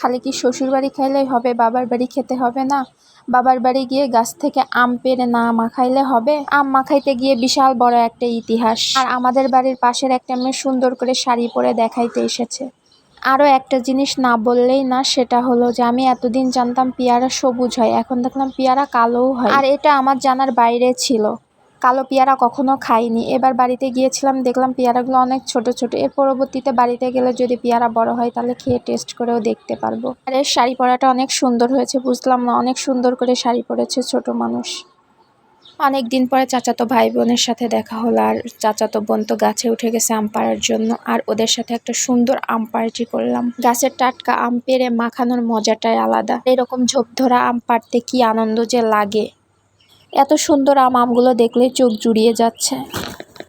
খালি কি শ্বশুর বাড়ি খাইলেই হবে, বাবার বাড়ি খেতে হবে না? বাবার বাড়ি গিয়ে গাছ থেকে আম পেড়ে না মাখাইলে হবে? আম মাখাইতে গিয়ে বিশাল বড় একটা ইতিহাস। আর আমাদের বাড়ির পাশের একটা মেয়ে সুন্দর করে শাড়ি পরে দেখাইতে এসেছে। আরও একটা জিনিস না বললেই না, সেটা হলো যে আমি এতদিন জানতাম পেয়ারা সবুজ হয়, এখন দেখলাম পেয়ারা কালোও হয়। আর এটা আমার জানার বাইরে ছিল। কালো পেয়ারা কখনো খাইনি। এবার বাড়িতে গিয়েছিলাম, দেখলাম পেয়ারাগুলো অনেক ছোট ছোট। এর পরবর্তীতে বাড়িতে গেলে যদি পেয়ারা বড় হয়, তাহলে খেয়ে টেস্ট করেও দেখতে পারব। আর এর শাড়ি পরাটা অনেক সুন্দর হয়েছে, বুঝলাম না, অনেক সুন্দর করে শাড়ি পরেছে ছোট মানুষ। অনেক দিন পরে চাচাতো ভাই বোনের সাথে দেখা হলো, আর চাচাতো বোন তো গাছে উঠে গেছে আম পাড়ার জন্য, আর ওদের সাথে একটা সুন্দর আম পাড়টি করলাম। গাছের টাটকা আম পেরে মাখানোর মজাটাই আলাদা। এরকম ঝোপ ধরা আম পাড়তে কি আনন্দ যে লাগে। এত সুন্দর আম আমগুলো দেখলে চোখ জুড়িয়ে যাচ্ছে।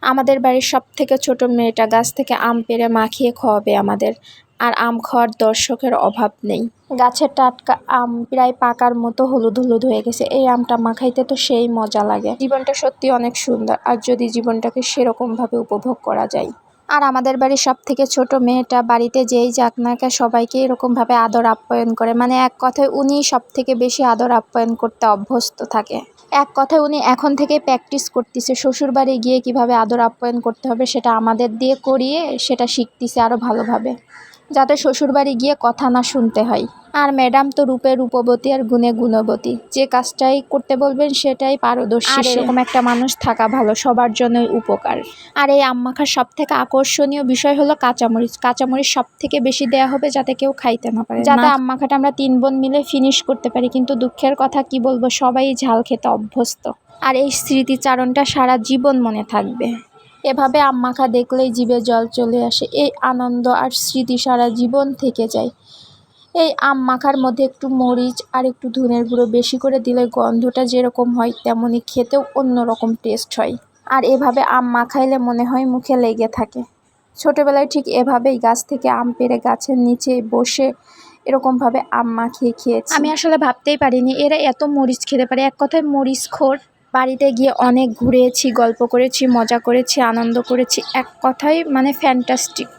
আমাদের বাড়ির সব থেকে ছোট মেয়েটা গাছ থেকে আম পেরে মাখিয়ে খাওয়াবে আমাদের। আর আম খাওয়ার দর্শকের অভাব নেই। গাছের টাটকা আম প্রায় পাকার মতো হলুদ হলুদ হয়ে গেছে। এই আমটা মাখাইতে তো সেই মজা লাগে। জীবনটা সত্যি অনেক সুন্দর। আর যদি জীবনটাকে সেরকমভাবে উপভোগ করা যায়। আর আমাদের বাড়ির সব থেকে ছোট মেয়েটা বাড়িতে যেই যাক না কে সবাইকে এরকমভাবে আদর আপ্যায়ন করে। মানে এক কথায় উনি সব থেকে বেশি আদর আপ্যায়ন করতে অভ্যস্ত থাকে। এক কথায় উনি এখন থেকে প্র্যাকটিস করতেছে শ্বশুর বাড়ি গিয়ে কীভাবে আদর আপ্যায়ন করতে হবে সেটা আমাদের দিয়ে করিয়ে সেটা শিখতেছে আরও ভালোভাবে। যাতে শ্বশুরবাড়ি গিয়ে কথা না শুনতে হয়। আর ম্যাডাম তো রূপে রূপবতী আর গুণে গুণবতী। যে কাজটাই করতে বলবেন সেটাই পারদর্শী। এরকম একটা মানুষ থাকা ভালো সবার জন্যই উপকার। আর এই আম মাখার সব থেকে আকর্ষণীয় বিষয় হলো কাঁচামরিচ। কাঁচামরিচ সব থেকে বেশি দেয়া হবে যাতে কেউ খাইতে না পারে। যাতে আম্মাখাটা আমরা তিন বোন মিলে ফিনিশ করতে পারি। কিন্তু দুঃখের কথা কি বলব? সবাই ঝাল খেতে অভ্যস্ত। আর এই স্মৃতিচারণটা সারা জীবন মনে থাকবে। এভাবে আম মাখা দেখলেই জিভে জল চলে আসে, এই আনন্দ আর স্মৃতি সারা জীবন থেকে যায়। এই আম মাখার মধ্যে একটু মরিচ আর একটু ধনের গুঁড়ো বেশি করে দিলে গন্ধটা যেরকম হয় তেমনই খেতেও অন্যরকম টেস্ট হয়। আর এভাবে আম মাখাইলে মনে হয় মুখে লেগে থাকে। ছোটোবেলায় ঠিক এভাবেই গাছ থেকে আম পেড়ে গাছের নিচে বসে এরকমভাবে আম মাখিয়ে খেয়েছি। আমি আসলে ভাবতেই পারিনি, এরা এত মরিচ খেতে পারে। এক কথায় মরিচ খোর বাড়িতে গিয়ে অনেক ঘুরেছি, গল্প করেছি, মজা করেছি, আনন্দ করেছি। এক কথায় মানে ফ্যান্টাস্টিক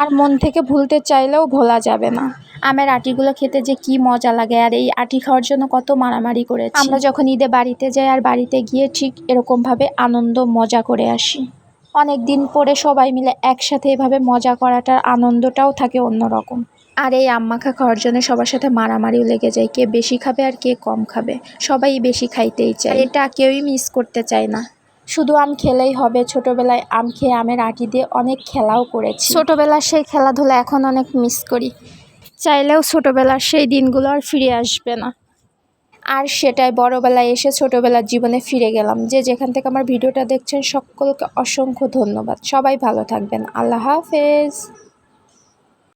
আর মন থেকে ভুলতে চাইলেও ভোলা যাবে না। আমের আটিগুলো খেতে যে কি মজা লাগে, আর এই আটি খাওয়ার জন্য কত মারামারি করেছি। আমরা যখন ঈদে বাড়িতে যাই আর বাড়িতে গিয়ে ঠিক এরকমভাবে আনন্দ, মজা করে আসি। অনেক দিন পরে সবাই মিলে একসাথে এভাবে মজা করাটার আনন্দটাও থাকে অন্যরকম। আর এই মাখা খাওয়ার জন্য সবার সাথে মারামারিও লেগে যায়। কে বেশি খাবে আর কে কম খাবে। সবাই বেশি খাইতেই চায়। এটা কেউই মিস করতে চায় না। শুধু আম খেলেই হবে। ছোটবেলায় আম খেয়ে আমের আটি দিয়ে অনেক খেলাও করেছি। ছোটবেলার সেই খেলাধুলা এখন অনেক মিস করি। চাইলেও ছোটবেলার সেই দিনগুলো আর ফিরে আসবে না। আর সেটাই বড়বেলায় এসে ছোটবেলার জীবনে ফিরে গেলাম। যে যেখান থেকে আমার ভিডিওটা দেখছেন, সকলকে অসংখ্য ধন্যবাদ। সবাই ভালো থাকবেন। আল্লাহ হাফেজ।